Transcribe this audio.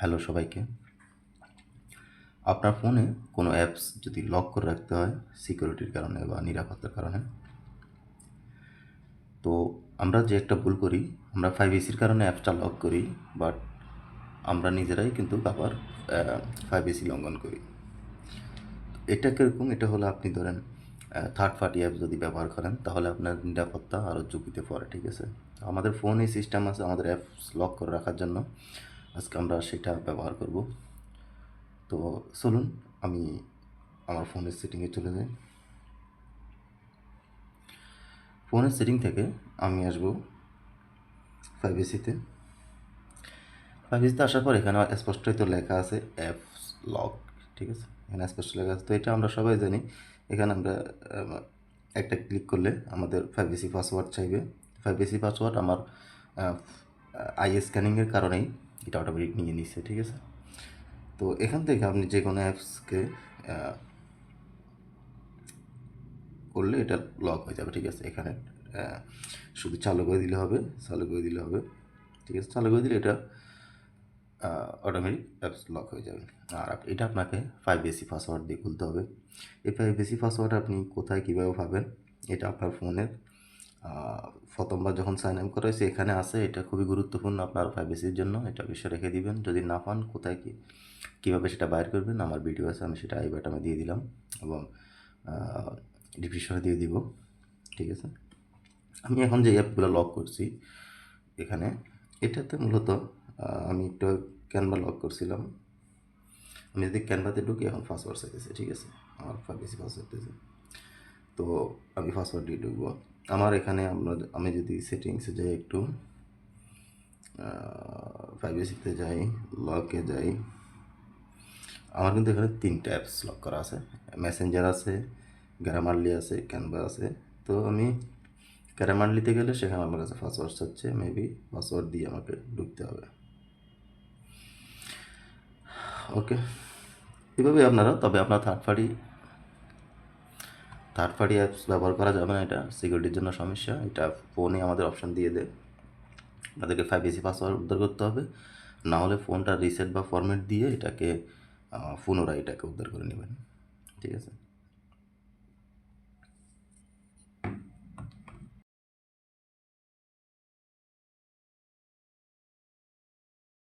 Hello সবাইকে। আপনার ফোনে কোনো অ্যাপস যদি লক করে রাখতে হয় সিকিউরিটির কারণে বা নিরাপত্তার কারণে? তো আমরা যে একটা ভুল করি, আমরা ফাইভ এসির কারণে অ্যাপসটা লক করি বাট আমরা নিজেরাই কিন্তু আবার এসি লঙ্ঘন করি। এটা কীরকম? এটা হলো আপনি ধরেন থার্ড পার্টি অ্যাপ যদি ব্যবহার করেন, তাহলে আপনার নিরাপত্তা আরও ঝুঁকিতে পড়ে, ঠিক আছে? আমাদের ফোনে সিস্টেম আছে, আমাদের অ্যাপস লক করে রাখার জন্য। আজকে আমরা সেটা ব্যবহার করব। তো চলুন, আমি আমার ফোনের সেটিংয়ে চলে যাই। ফোনের সেটিং থেকে আমি আসব ফাইভ এসিতে আসার পর এখানে স্পষ্টই তো লেখা আছে অ্যাপস লক ঠিক আছে? এখানে স্পষ্ট লেখা আছে। তো এটা আমরা সবাই জানি। এখানে আমরা একটা ক্লিক করলে আমাদের এসি পাসওয়ার্ড চাইবে। এসি পাসওয়ার্ড আমার আই স্ক্যানিংয়ের কারণেই এটা অটোমেটিক নিয়ে নিচ্ছে ঠিক আছে? তো এখান থেকে আপনি যে কোনো অ্যাপসকে করলে এটা লক হয়ে যাবে, ঠিক আছে? এখানে শুধু চালু করে দিলে হবে, চালু করে দিলে হবে, ঠিক আছে? চালু করে দিলে এটা অটোমেটিক অ্যাপস লক হয়ে যাবে। আর এটা আপনাকে ফাইভ এসি পাসওয়ার্ড দিয়ে খুলতে হবে। এই ফাইভ এসি পাসওয়ার্ড আপনি কোথায় কীভাবে পাবেন, এটা আপনার ফোনের প্রথমবার যখন সাইন আপ করা এখানে আছে, এটা খুবই গুরুত্বপূর্ণ আপনার ফাইভ এসির জন্য, এটা বিষয় রেখে দিবেন। যদি না পান, কোথায় কি, কীভাবে সেটা বাইর করবেন, আমার ভিডিও আছে, আমি সেটা আই বাটনে দিয়ে দিলাম এবং ডিসক্রিপশনে দিয়ে দিব, ঠিক আছে? আমি এখন যে অ্যাপগুলো লক করছি, এখানে, এটাতে মূলত আমি একটু ক্যানভা লক করছিলাম। আমি যদি ক্যানভাতে ঢুকি, এখন পাসওয়ার্ড চাইতেছে, ঠিক আছে? আমার বেশি পাসওয়ার্ড দিয়েছে তো আমি পাসওয়ার্ড দিয়ে ঢুকবো। আমার এখানে আমরা আমি যদি সেটিংসে যাই একটু ফাইভ বেসিতে যাই লকে যাই, আমার কিন্তু এখানে তিনটা অ্যাপস লক করা আছে। মেসেঞ্জার আছে গ্রামারলি আছে ক্যানভা আছে। তো আমি গ্রামারলিতে গেলে সেখানে আমার কাছে পাসওয়ার্ড চাচ্ছে মেবি পাসওয়ার্ড দিয়ে আমাকে ঢুকতে হবে। ওকে এভাবে আপনারা, তবে আপনার third party third party apps ব্যবহার করা যাবে না, এটা সিকিউরিটির জন্য সমস্যা। এটা ফোনে আমাদের অপশান দিয়ে দেয়। আপনাদেরকে ফাইভ এসি পাসওয়ার্ড উদ্ধার করতে হবে। না হলে ফোনটা রিসেট বা ফরম্যাট দিয়ে এটাকে পুনরায় এটাকে উদ্ধার করে নেবেন। ঠিক আছে?